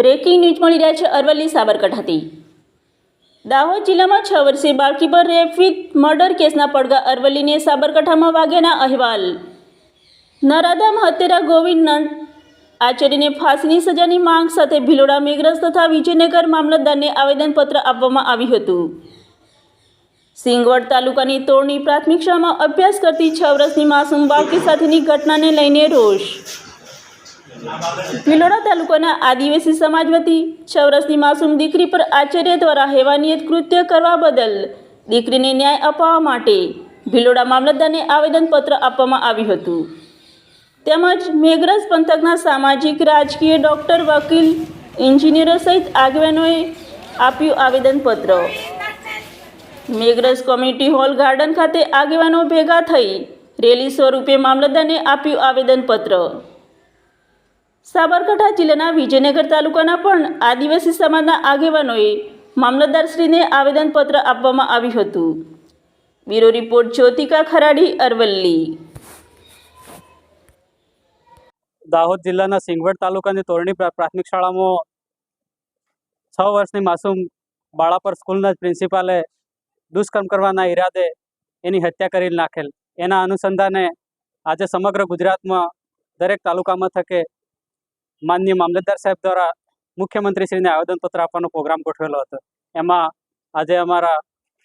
Breaking news મળી રહ્યા છે. અરવલ્લી સાબરકાંઠાથી દાહોદ જિલ્લામાં છ વર્ષીય બાળકી પર રેફિક મર્ડર કેસના પડઘા અરવલ્લીને સાબરકાંઠામાં વાગ્યાના અહેવાલ. નરાધામ હત્યારા ગોવિંદ આચાર્યને ફાંસીની સજાની માંગ સાથે ભિલોડા મેઘરજ તથા વિજયનગર મામલતદારને આવેદનપત્ર આપવામાં આવ્યું હતું. સિંગવડ તાલુકાની તોરણી પ્રાથમિક શાળામાં અભ્યાસ કરતી છ વર્ષની માસૂમ બાળકી સાથેની ઘટનાને લઈને રોષ. ભિલોડા તાલુકાના આદિવાસી સમાજ વતી વર્ષની માસૂમ દીકરી પર આચાર્ય દ્વારા હેવાનિયત કૃત્ય કરવા બદલ દીકરીને ન્યાય અપાવવા માટે ભિલોડા મામલતદારને આવેદનપત્ર આપવામાં આવ્યું હતું. તેમજ મેઘરજ પંથકના સામાજિક, રાજકીય ડૉક્ટર, વકીલ, એન્જિનિયરો સહિત આગેવાનોએ આપ્યું આવેદનપત્ર. મેઘરજ કોમ્યુનિટી હોલ ગાર્ડન ખાતે આગેવાનો ભેગા થઈ રેલી સ્વરૂપે મામલતદારને આપ્યું આવેદનપત્ર. સાબરકાંઠા જિલ્લાના વિજયનગર તાલુકાના પણ આદિવાસી સમાજના આગેવાનોએ મામલતદારશ્રીને આવેદનપત્ર આપવામાં આવ્યું હતું. Bureau report, Jyotika Kharadi, Aravalli. Dahod જિલ્લાના સિંગવડ તાલુકાની તોરણી પ્રાથમિક શાળામાં છ વર્ષની માસૂમ બાળા પર સ્કૂલના જ પ્રિન્સિપાલે દુષ્કર્મ કરવાના ઈરાદે એની હત્યા કરી નાખેલ. એના અનુસંધાને આજે સમગ્ર ગુજરાતમાં દરેક તાલુકામાં થકે માનનીય મામલતદાર સાહેબ દ્વારા મુખ્યમંત્રીશ્રીને આવેદનપત્ર આપવાનો પ્રોગ્રામ ગોઠવેલો હતો. એમાં આજે અમારા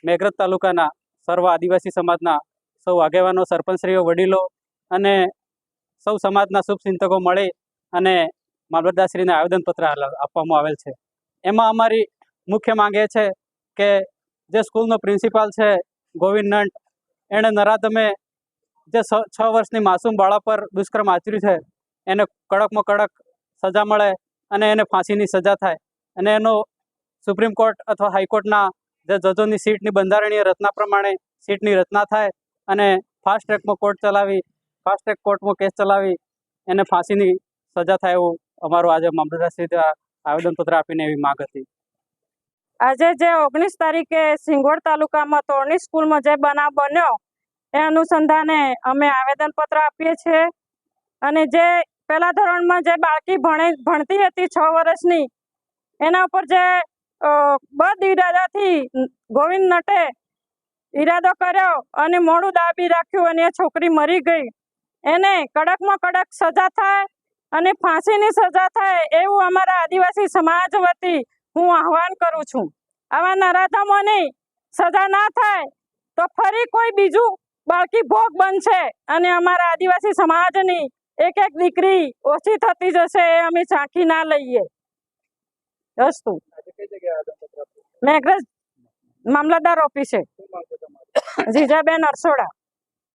મેઘરજ તાલુકાના સર્વ આદિવાસી સમાજના સૌ આગેવાનો, સરપંચશ્રીઓ, વડીલો અને સૌ સમાજના શુભચિંતકો મળી અને મામલતદારશ્રીને આવેદનપત્ર આપવામાં આવેલ છે. એમાં અમારી મુખ્ય માંગ એ છે કે જે સ્કૂલનો પ્રિન્સિપાલ છે ગોવિંદ નંટ એણે નરાધમે જે છ વર્ષની માસૂમ બાળા પર દુષ્કર્મ આચર્યું છે, એને કડકમાં કડક સજા મળે અને એને ફાંસીની સજા થાય. અને એનો સુપ્રીમ કોર્ટ અથવા હાઈકોર્ટના જે જજોની સીટની બંધારણીય રચના પ્રમાણે સીટની રચના થાય અને ફાસ્ટ ટ્રેકમાં કોર્ટ ચલાવી ફાસ્ટ ટ્રેક કોર્ટમાં કેસ ચલાવી એને ફાંસીની સજા થાય એવું અમારું આજે મામલતદારશ્રી દ્વારા આવેદનપત્ર આપીને એવી માંગ હતી. આજે જે ઓગણીસ તારીખે સિંગવડ તાલુકામાં તોરણી સ્કૂલમાં જે બનાવ બન્યો, એ અનુસંધાને અમે આવેદનપત્ર આપીએ છીએ અને જે પહેલા ધોરણમાં જે બાળકી ભણે, ભણતી હતી છ વર્ષની, એના ઉપર જે બદ ઇરાદાથી ગોવિંદ નટે ઈરાદો કર્યો અને મોડું દાબી રાખ્યું અને એ છોકરી મરી ગઈ. એને કડકમાં કડક સજા થાય અને ફાંસીની સજા થાય એવું અમારા આદિવાસી સમાજ વતી હું આહવાન કરું છું. આવા નરાધમોની સજા ના થાય તો ફરી કોઈ બીજું બાળકી ભોગ બનશે અને અમારા આદિવાસી સમાજની એક એક દીકરી ઓછી થતી જશે એ અમે ઝાંખી ના લઈએ. વસ્તુ. મેઘરજ, મામલતદાર ઓફિસે. જીજાબેન અરસોડા.